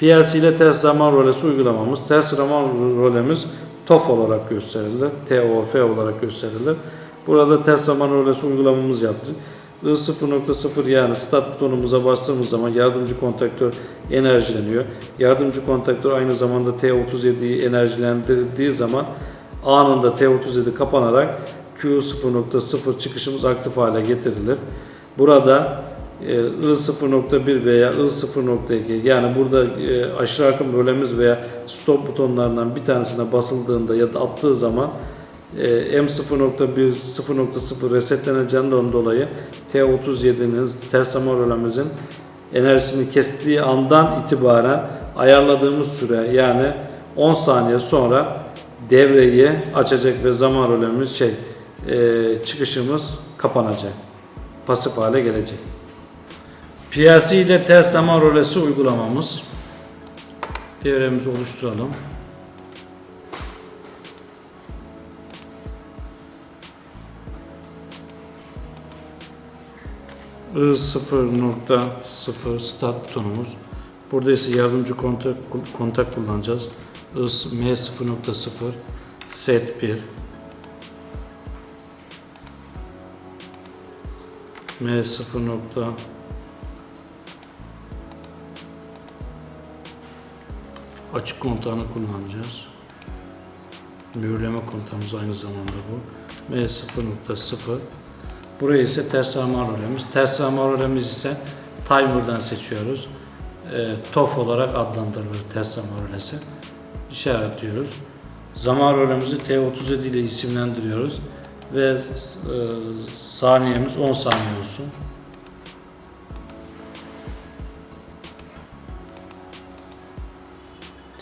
PLC ile ters zaman rölesi uygulamamız. Ters zaman rölemiz TOF olarak gösterilir. TOF olarak gösterilir. Burada ters zaman rölesi uygulamamız yaptık. I0.0 yani start butonumuza bastığımız zaman yardımcı kontaktör enerjileniyor. Yardımcı kontaktör aynı zamanda T37'yi enerjilendirdiği zaman anında T37 kapanarak Q0.0 çıkışımız aktif hale getirilir. Burada I0.1 veya I0.2 yani burada e, aşırı akım bölemiz veya stop butonlarından bir tanesine basıldığında ya da attığı zaman e, M0.1 0.0 resetleneceğinden dolayı T37'nin ters zaman rölemizin enerjisini kestiği andan itibaren ayarladığımız süre yani 10 saniye sonra devreyi açacak ve zaman rölemiz şey e, çıkışımız kapanacak. Pasif hale gelecek. PLC ile ters zaman rölesi uygulamamız. Devremizi oluşturalım. I0.0 start butonumuz. Burada ise yardımcı kontak, kontak kullanacağız. IS M0.0 set 1 M0. Açık kontağını kullanacağız. Mühürleme kontağımız aynı zamanda bu. M0.0 Buraya ise ters zaman rölemiz. Ters zaman rölemiz ise timer'dan seçiyoruz. E, TOF olarak adlandırılır ters zaman rölesi. İşaretliyoruz. Zaman rölemizi T37 ile isimlendiriyoruz. Ve e, saniyemiz 10 saniye olsun.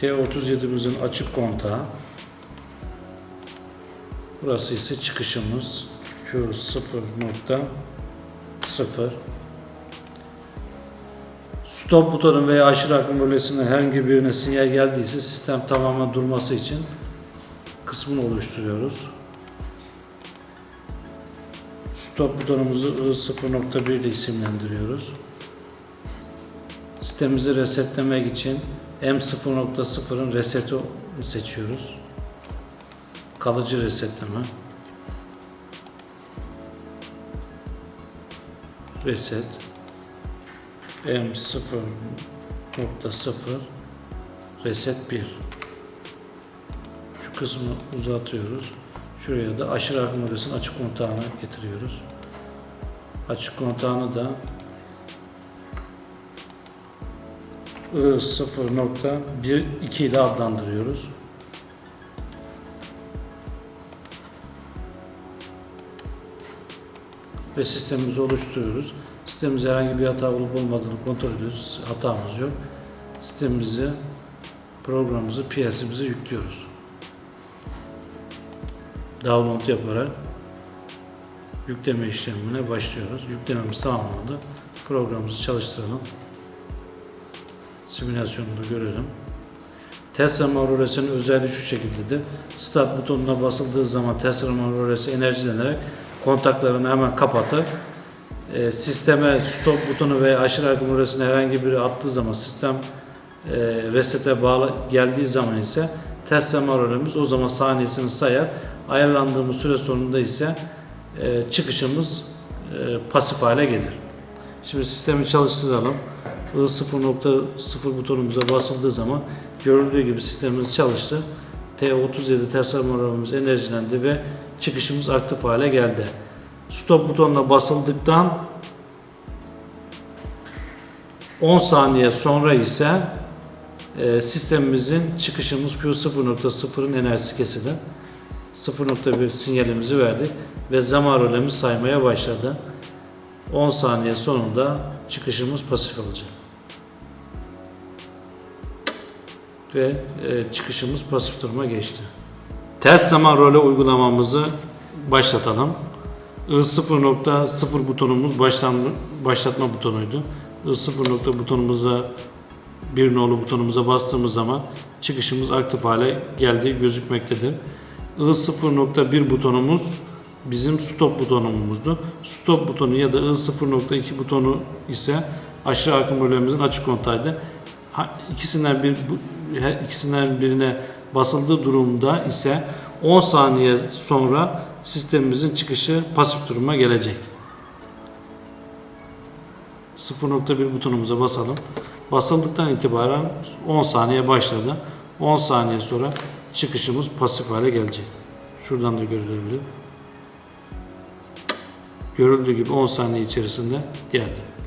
T37'imizin açık kontağı. Burası ise çıkışımız. Q0.0 Stop butonu veya aşırı akım bölgesinde herhangi birine sinyal geldiyse sistem tamamen durması için kısmını oluşturuyoruz. Stop butonumuzu I0.1 ile isimlendiriyoruz. Sistemimizi resetlemek için M0.0'ın reseti seçiyoruz. Kalıcı resetleme. Reset M0.0 Reset 1 Şu kısmı uzatıyoruz. Şuraya da aşırı akım odasının açık kontağına getiriyoruz. Açık kontağını da I0.12 ile adlandırıyoruz. Ve sistemimizi oluşturuyoruz. Sistemimizde herhangi bir hata olup olmadığını kontrol ediyoruz. Hatamız yok. Sistemimizi, programımızı, PLC'mize yüklüyoruz. Download yaparak yükleme işlemine başlıyoruz. Yüklememiz tamamlandı. Programımızı çalıştıralım. Simülasyonunu da görelim. Ters zaman rölesinin özelliği şu şekildedir. Start butonuna basıldığı zaman ters zaman rölesi enerjilenerek kontaklarını hemen kapatır. E, sisteme stop butonu veya aşırı akım rölesine herhangi biri attığı zaman sistem e, resete bağlı geldiği zaman ise ters zaman rölemiz o zaman saniyesini sayar. Ayarlandığımız süre sonunda ise e, çıkışımız e, pasif hale gelir. Şimdi sistemi çalıştıralım. I0.0 butonumuza basıldığı zaman görüldüğü gibi sistemimiz çalıştı. T37 ters armorumuz enerjilendi ve çıkışımız aktif hale geldi. Stop butonuna basıldıktan 10 saniye sonra ise e, sistemimizin çıkışımız Q0.0'ın enerjisi kesildi. 0.1 sinyalimizi verdik ve zaman rölemiz saymaya başladı. 10 saniye sonunda çıkışımız pasif olacak. Ve e, çıkışımız pasif duruma geçti. Ters zaman röle uygulamamızı başlatalım. I0.0 butonumuz başlan, başlatma butonuydu. I0 nokta butonumuza bir nolu butonumuza bastığımız zaman çıkışımız aktif hale geldiği gözükmektedir. I0.1 butonumuz bizim stop butonumuzdu. Stop butonu ya da I0.2 butonu ise aşağı akım bölümümüzün açık kontağıydı. İkisinden bir her ikisinden birine basıldığı durumda ise 10 saniye sonra sistemimizin çıkışı pasif duruma gelecek. 0.1 butonumuza basalım. Basıldıktan itibaren 10 saniye başladı. 10 saniye sonra çıkışımız pasif hale gelecek. Şuradan da görülebilir. Görüldüğü gibi 10 saniye içerisinde geldi.